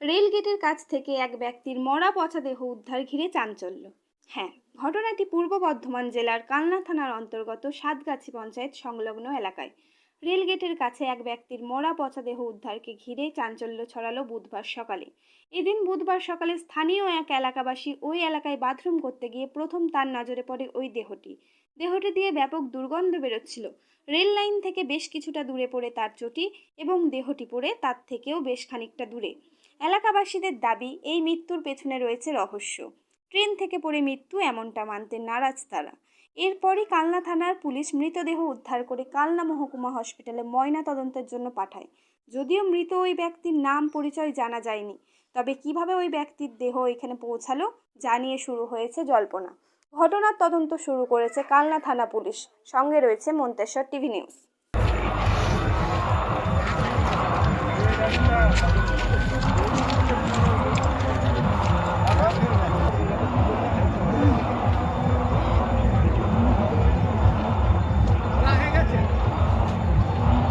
রেলগেটের কাছ থেকে এক ব্যক্তির মরা পচা দেহ উদ্ধার ঘিরে চাঞ্চল্য। হ্যাঁ ঘটনাটি পূর্ব বর্ধমান জেলার কালনা থানার অন্তর্গত সাতগাছি পঞ্চায়েত সংলগ্ন এলাকায়। রেলগেটের কাছে এক ব্যক্তির মরা পচা দেহ উদ্ধারকে ঘিরে চাঞ্চল্য ছড়ালো বুধবার সকালে। এদিন বুধবার সকালে স্থানীয় এক এলাকাবাসী ওই এলাকায় বাথরুম করতে গিয়ে প্রথম তার নজরে পড়ে ওই দেহটি। দেহটি দিয়ে ব্যাপক দুর্গন্ধ বেরোচ্ছিল। রেল লাইন থেকে বেশ কিছুটা দূরে পড়ে তার চটি এবং দেহটি পড়ে তার থেকেও বেশ খানিকটা দূরে। এলাকাবাসীদের দাবি, এই মৃত্যুর পেছনে রয়েছে রহস্য। ট্রেন থেকে পড়ে মৃত্যু এমনটা মানতে নারাজ তারা। এরপরই কালনা থানার পুলিশ মৃতদেহ উদ্ধার করে কালনা মহকুমা হসপিটালে ময়না তদন্তের জন্য পাঠায়। যদিও মৃত ওই ব্যক্তির নাম পরিচয় জানা যায়নি, তবে কীভাবে ওই ব্যক্তির দেহ এখানে পৌঁছালো জানিয়ে শুরু হয়েছে জল্পনা। ঘটনার তদন্ত শুরু করেছে কালনা থানা পুলিশ। সঙ্গে রয়েছে মন্তেশ্বর টিভি নিউজ।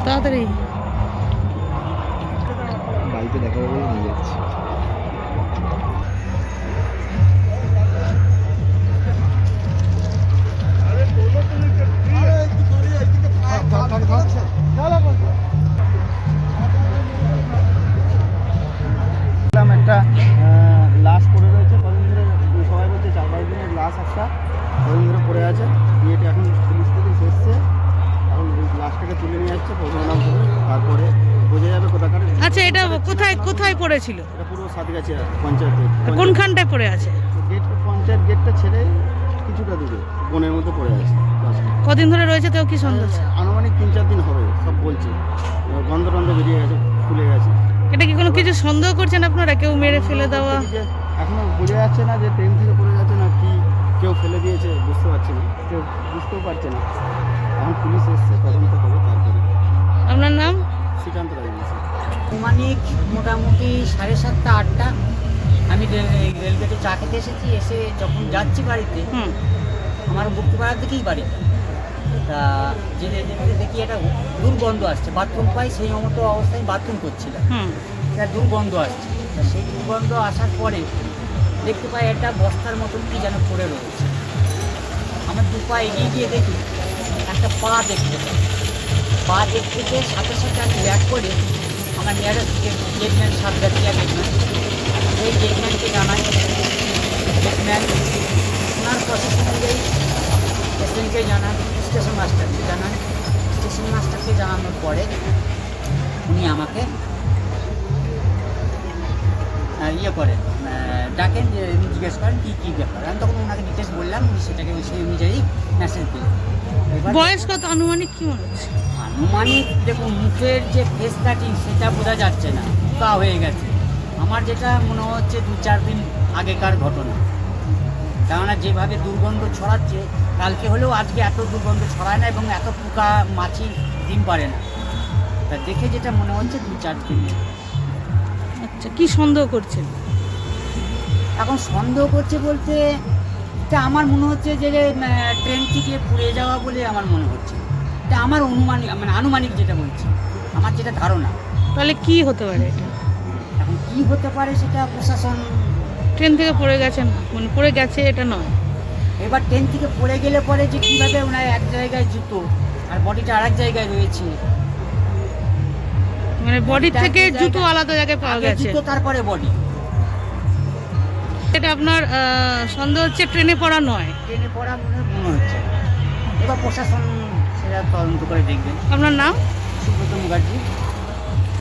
তাড়াতাড়ি। বাড়িতে দেখা বলে নিয়ে যাচ্ছি। লাশ একটা কদিন ধরে পড়ে আছে। দিয়ে এখন পুলিশ থেকে এসছে। এখন ওই লাশটাকে তুলে নিয়ে যাচ্ছে পোস্টমর্টম করে তারপরে বোঝা যাবে কোথাকার। আচ্ছা এটা কোথায় কোথায় পড়েছিল? এটা পুরো সাতগাছি পঞ্চায়েত কোনখানটায় পড়ে আছে? গেট পঞ্চায়েত গেটটা ছেড়ে কিছুটা দূরে বনের মধ্যে পড়ে আছে। কদিন ধরে রয়েছে তেও কি সন্দেহ আছে? আনুমানিক তিন চার দিন হবে সব বলছে। গন্ধ টন্ধ বেরিয়ে গেছে ফুলে গেছে। এটা কি কোনো কিছু সন্দেহ করছেন আপনারা? কেউ মেরে ফেলে দেওয়া? এখনও বোঝা যাচ্ছে না যে ট্রেন থেকে পড়ে যাচ্ছে না কি কেউ ফেলে দিয়েছে বুঝতে পারছে না। কেউ বুঝতেও পারছে না। এখন পুলিশ এসছে তদন্ত হবে তারপরে। আপনার নাম? শ্রীকান্ত রাজবংশী আনুমানিক মোটামুটি সাড়ে সাতটা আটটা। আমি রেল- এই রেলগেটে চা খেতে এসেছি এসে যখন যাচ্ছি বাড়িতে হুম। আমার মুক্তিপাড়ার দিকেই বাড়ি। তা যেতে দেখি একটা দুর্গন্ধ আসছে বাথরুম পাই সেই মতো অবস্থায় বাথরুম করছিলাম। একটা দুর্গন্ধ আসছে। তা সেই দুর্গন্ধ আসার পরে দেখতে পাই একটা বস্তার মতন কি যেন পড়ে রয়েছে। আমার দু পা এগিয়ে গিয়ে দেখি, একটা পা দেখতে পাই। পা দেখতে গিয়ে সাথে সাথে আমি ব্যাক করে আমার নিয়ারেস্ট গেটম্যান সাতগাছিয়া গেটম্যান সেই গেটম্যানকে জানাই। গেটম্যান ওনার প্রসেস অনুযায়ী এসএনকে জানান স্টেশন মাস্টারকে জানান। স্টেশন মাস্টারকে জানানোর পরে উনি আমাকে ইয়ে করেন। ডাকেন যে জিজ্ঞেস করেন কী কী ব্যাপার। আমি তখন ওনাকে ডিটেলস বললাম সেটাকে সেই অনুযায়ী মেসেজ এবার বয়স কত? আনুমানিক কি মনে হচ্ছে? আনুমানিক দেখুন মুখের যে ফেস কাটিং সেটা বোঝা যাচ্ছে না। তা হয়ে গেছে। আমার যেটা মনে হচ্ছে দু চার দিন আগেকার ঘটনা। কেননা যেভাবে দুর্গন্ধ ছড়াচ্ছে কালকে হলেও আজকে এত দুর্গন্ধ ছড়ায় না এবং এত পোকা মাছি ডিম পারে না। তা দেখে যেটা মনে হচ্ছে দু চার দিন। আচ্ছা কী সন্দেহ করছেন? এখন সন্দেহ করছে বলতে এটা আমার মনে হচ্ছে যে ট্রেন থেকে পুড়ে যাওয়া বলে আমার মনে হচ্ছে। এটা আমার অনুমানিক মানে আনুমানিক যেটা বলছি আমার যেটা ধারণা। তাহলে কি হতে পারে এটা? এখন কি হতে পারে সেটা প্রশাসন ট্রেন থেকে পড়ে গেছেন মানে পড়ে গেছে এটা নয়। এবার ট্রেন থেকে পড়ে গেলে পরে যে কীভাবে ওনার এক জায়গায় জুতো আর বডিটা আরেক জায়গায় রয়েছে। মানে বডি থেকে জুতো আলাদা জায়গায় পাওয়া গেছে। জুতো তারপরে বডি এটা আপনার সন্দেহ হচ্ছে ট্রেনে পড়া নয়। ট্রেনে পড়া মনে মনে হচ্ছে এবার প্রশাসন সেটা তদন্ত করে দেখবেন আপনার নাম? সুব্রত মুখার্জি।